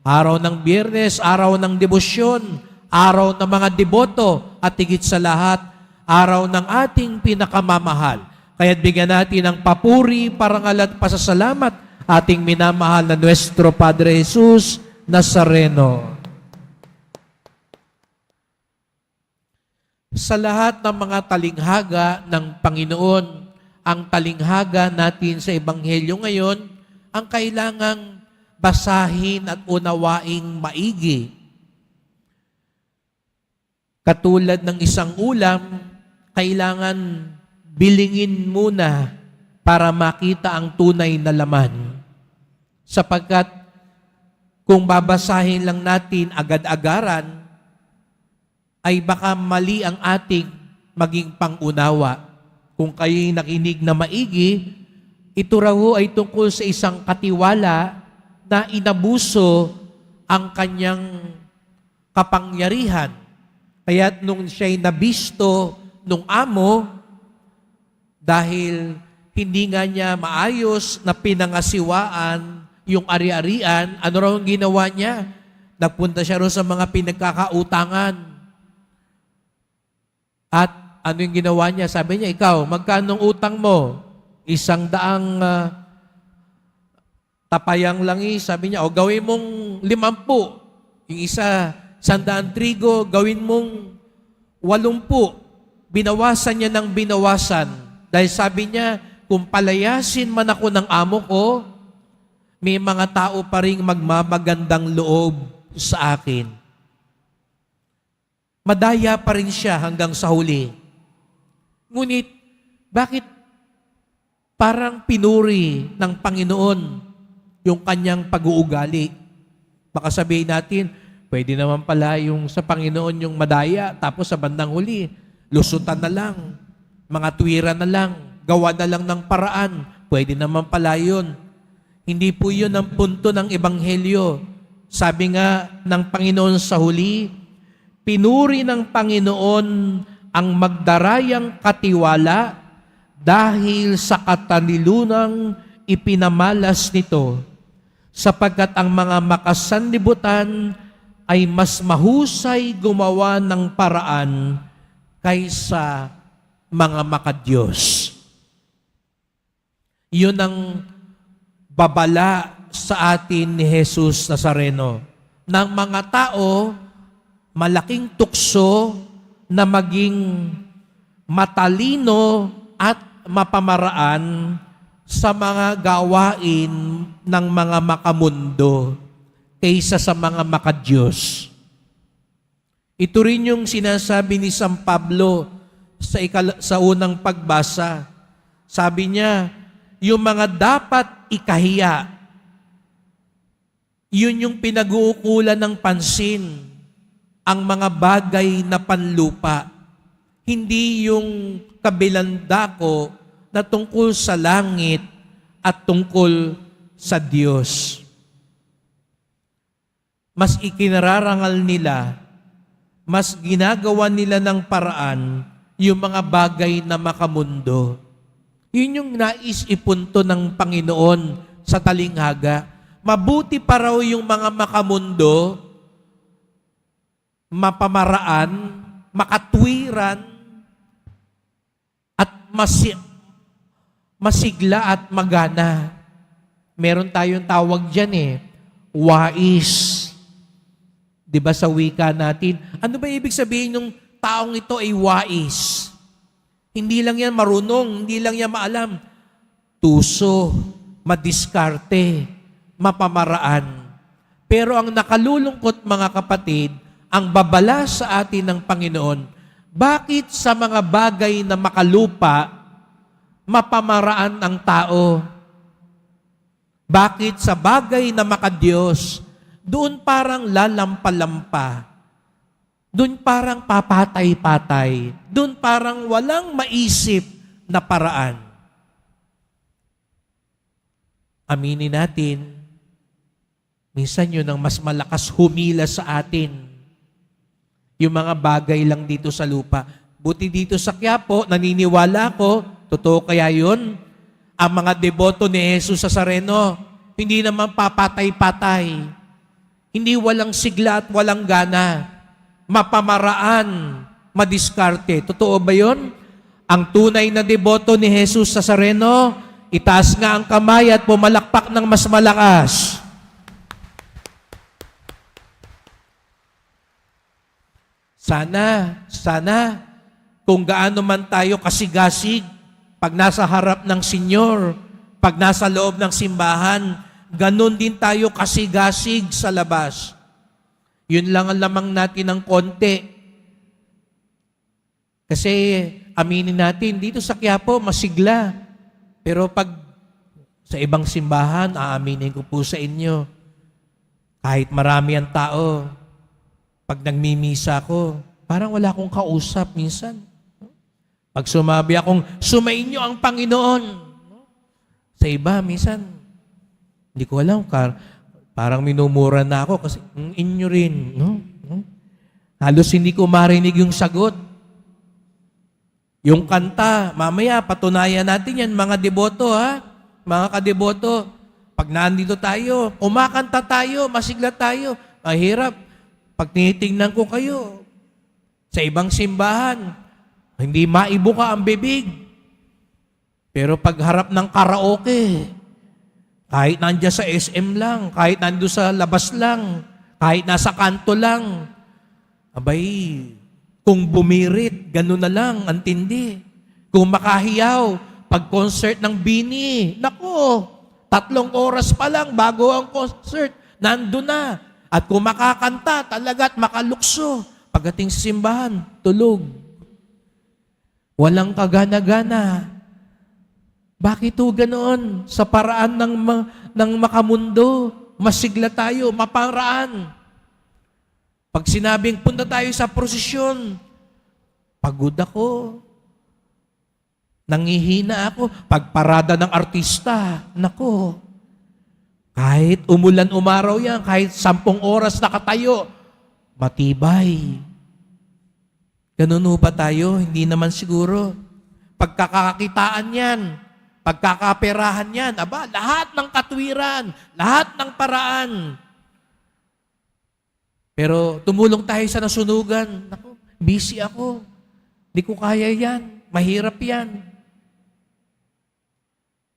Araw ng biyernes, araw ng debosyon, araw ng mga deboto, at higit sa lahat, araw ng ating pinakamamahal. Kaya't bigyan natin ng papuri, parangal at pasasalamat ating minamahal na Nuestro Padre Jesus Nazareno. Sa lahat ng mga talinghaga ng Panginoon, ang talinghaga natin sa Ebanghelyo ngayon, ang kailangang basahin at unawaing maigi. Katulad ng isang ulam, kailangan bilingin muna para makita ang tunay na laman. Sapagkat kung babasahin lang natin agad-agaran, ay baka mali ang ating maging pangunawa. Kung kayo'y nakinig na maigi, ito raw ay tungkol sa isang katiwala na inabuso ang kanyang kapangyarihan. Kaya nung siya'y nabisto nung amo, dahil hindi nga niya maayos na pinangasiwaan yung ari-arian, ano raw ang ginawa niya? Nagpunta siya roon sa mga pinagkakautangan. At ano yung ginawa niya? Sabi niya, ikaw, magkanong utang mo? Isang daang ah, tapayang langis. Sabi niya, o gawin mong limampu. Yung isa, sandaan trigo, gawin mong walumpu. Binawasan niya ng binawasan. Dahil sabi niya, kung palayasin man ako ng amo ko, may mga tao pa rin magmamagandang loob sa akin madaya pa rin siya hanggang sa huli. Ngunit, bakit parang pinuri ng Panginoon yung kanyang pag-uugali? Baka sabihin natin, pwede naman pala yung sa Panginoon yung madaya, tapos sa bandang huli, lusutan na lang, mga tuwira na lang, gawa na lang ng paraan, pwede naman pala yun. Hindi po yun ang punto ng Ebanghelyo. Sabi nga ng Panginoon sa huli, pinuri ng Panginoon ang magdarayang katiwala dahil sa katalilunang ipinamalas nito, sapagkat ang mga makasanlibutan ay mas mahusay gumawa ng paraan kaysa mga makadiyos. Yun ang babala sa atin ni Jesus Nazareno ng mga tao malaking tukso na maging matalino at mapamaraan sa mga gawain ng mga makamundo kaysa sa mga makadiyos. Ito rin yung sinasabi ni San Pablo sa, ikal- sa unang pagbasa. Sabi niya, yung mga dapat ikahiya, yun yung pinag-uukulan ng pansin ang mga bagay na panlupa. Hindi yung kabilang dako na tungkol sa langit at tungkol sa Diyos. Mas ikinararangal nila, mas ginagawa nila ng paraan yung mga bagay na makamundo. Yun yung nais ipunto ng Panginoon sa talinghaga. Mabuti pa raw yung mga makamundo mapamaraan, makatwiran, at masi- masigla at magana. Meron tayong tawag dyan eh, wais. Di ba sa wika natin? Ano ba ibig sabihin ng taong ito ay wais? Hindi lang yan marunong, hindi lang yan maalam. Tuso, madiskarte, mapamaraan. Pero ang nakalulungkot mga kapatid, ang babala sa atin ng Panginoon, bakit sa mga bagay na makalupa, mapamaraan ang tao? Bakit sa bagay na makadiyos, doon parang lalampa-lampa? Doon parang papatay-patay? Doon parang walang maisip na paraan? Aminin natin, minsan yun ang mas malakas humila sa atin yung mga bagay lang dito sa lupa. Buti dito sa Quiapo, naniniwala ko, totoo kaya yun, ang mga deboto ni Jesus sa Sareno, hindi naman papatay-patay. Hindi walang sigla at walang gana. Mapamaraan, madiskarte. Totoo ba yon? Ang tunay na deboto ni Jesus sa Sareno, itaas nga ang kamay at pumalakpak ng mas malakas. Sana, sana, kung gaano man tayo kasigasig, pag nasa harap ng Senyor, pag nasa loob ng simbahan, ganun din tayo kasigasig sa labas. Yun lang ang lamang natin ng konti. Kasi aminin natin, dito sa Quiapo, masigla. Pero pag sa ibang simbahan, aaminin ko po sa inyo, kahit marami ang tao, pag nagmimisa ako, parang wala akong kausap minsan. Pag sumabi akong, sumainyo ang Panginoon. Sa iba, minsan, hindi ko alam, parang minumura na ako kasi, "Mm, inyo rin. No? No? Halos hindi ko marinig yung sagot. Yung kanta, mamaya patunayan natin yan, mga deboto ha, mga kadeboto. Pag nandito tayo, umakanta tayo, masigla tayo. Mahirap. Pag tinitingnan ko kayo, sa ibang simbahan, hindi maibuka ang bibig. Pero pag harap ng karaoke, kahit nandiyan sa SM lang, kahit nando sa labas lang, kahit nasa kanto lang, abay, kung bumirit, gano'n na lang, ang tindi. Kung makahiyaw, pag concert ng Bini, nako, tatlong oras pa lang bago ang concert, nando na. At kung makakanta, talagat makalukso. Pagdating sa simbahan, tulog. Walang kagana-gana. Bakit ho ganoon? Sa paraan ng, ma- ng makamundo, masigla tayo, maparaan. Pag sinabing punta tayo sa prosesyon, pagod ako. Nangihina ako. Pagparada ng artista, nako. Kahit umulan umaraw yan, kahit sampung oras nakatayo, matibay. Ganun ho ba tayo? Hindi naman siguro. Pagkakakitaan yan, pagkakaperahan yan, aba, lahat ng katwiran, lahat ng paraan. Pero tumulong tayo sa nasunugan. Naku, busy ako. Hindi ko kaya yan. Mahirap yan.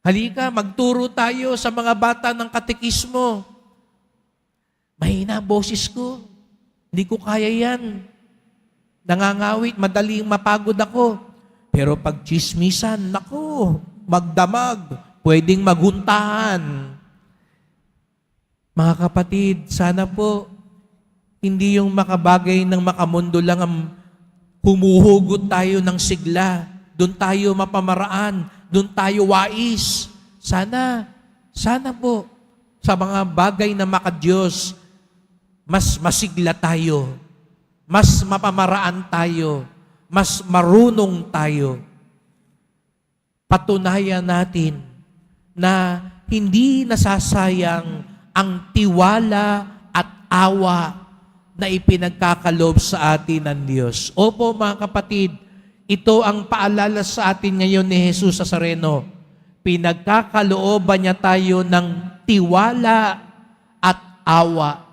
Halika, magturo tayo sa mga bata ng katekismo. Mahina boses ko. Hindi ko kaya yan. Nangangawit, madaling mapagod ako. Pero pag chismisan, nako, magdamag, pwedeng maguntahan. Mga kapatid, sana po, hindi yung makabagay ng makamundo lang ang humuhugot tayo ng sigla. Doon tayo mapamaraan. Doon tayo wais. Sana, sana po, sa mga bagay na makadiyos, mas masigla tayo. Mas mapamaraan tayo. Mas marunong tayo. Patunayan natin na hindi nasasayang ang tiwala at awa na ipinagkakalob sa atin ng Diyos. Opo mga kapatid, ito ang paalala sa atin ngayon ni Jesus sa Sareno. Pinagkakalooban niya tayo ng tiwala at awa.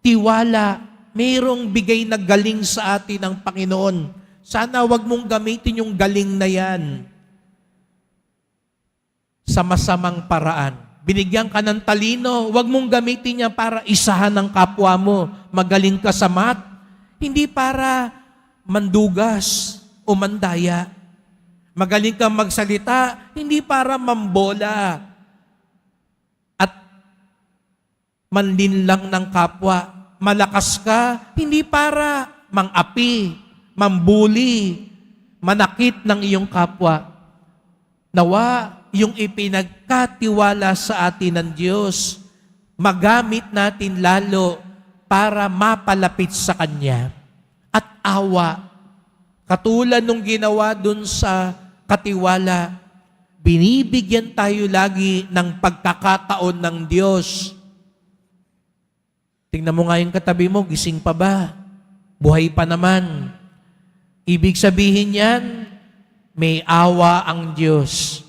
Tiwala, mayroong bigay na galing sa atin ng Panginoon. Sana wag mong gamitin yung galing na yan sa masamang paraan. Binigyan ka ng talino, wag mong gamitin niya para isahan ng kapwa mo. Magaling ka sa math. Hindi para mandugas o mandaya. Magaling kang magsalita, hindi para mambola at manlinlang ng kapwa. Malakas ka, hindi para mangapi, mambuli, manakit ng iyong kapwa. Nawa, yung ipinagkatiwala sa atin ng Diyos, magamit natin lalo para mapalapit sa Kanya. At awa, katulad nung ginawa dun sa katiwala, binibigyan tayo lagi ng pagkakataon ng Diyos. Tingnan mo nga yung katabi mo, gising pa ba? Buhay pa naman. Ibig sabihin yan, may awa ang Diyos.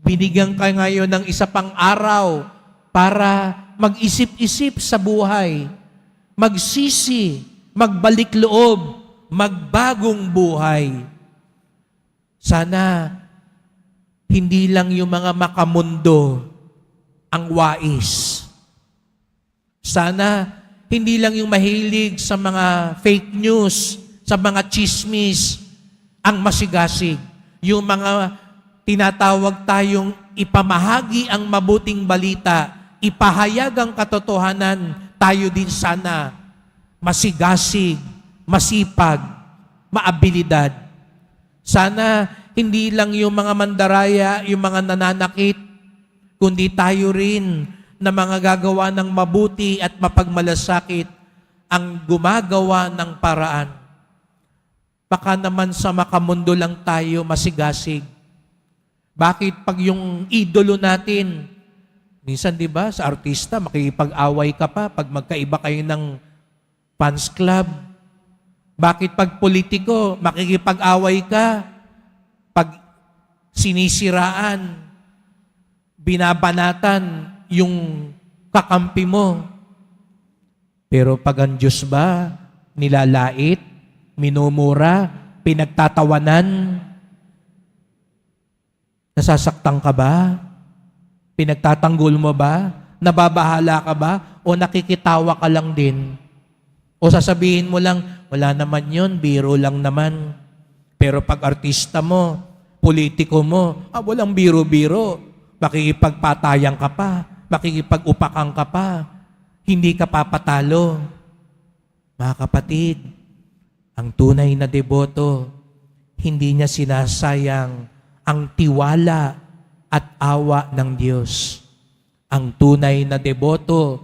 Binigyan ka ngayon ng isa pang araw para mag-isip-isip sa buhay, magsisi, magbalik loob, magbagong buhay. Sana hindi lang yung mga makamundo ang wais. Sana hindi lang yung mahilig sa mga fake news, sa mga chismis, ang masigasig. Yung mga tinatawag tayong ipamahagi ang mabuting balita, ipahayag ang katotohanan, tayo din sana masigasig, masipag, maabilidad. Sana hindi lang yung mga mandaraya, yung mga nananakit, kundi tayo rin na mga gagawa ng mabuti at mapagmalasakit ang gumagawa ng paraan. Baka naman sa makamundo lang tayo masigasig. Bakit pag yung idolo natin, minsan di ba sa artista, makikipag-away ka pa pag magkaiba kayo ng fans club. Bakit pag politiko, makikipag-away ka pag sinisiraan, binabanatan yung kakampi mo. Pero pag ang Diyos ba, nilalait, minumura, pinagtatawanan, nasasaktan ka ba? Pinagtatanggol mo ba? Nababahala ka ba? O nakikitawa ka lang din? O sasabihin mo lang, wala naman yon biro lang naman. Pero pag artista mo, politiko mo, ah, walang biro-biro. Makikipagpatayan ka pa, makikipag-upakan ka pa, hindi ka papatalo. Mga kapatid, ang tunay na deboto, hindi niya sinasayang ang tiwala at awa ng Diyos. Ang tunay na deboto,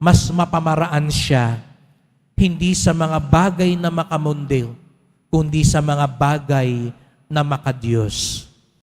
mas mapamaraan siya, hindi sa mga bagay na makamundil, kundi sa mga bagay na makadiyos.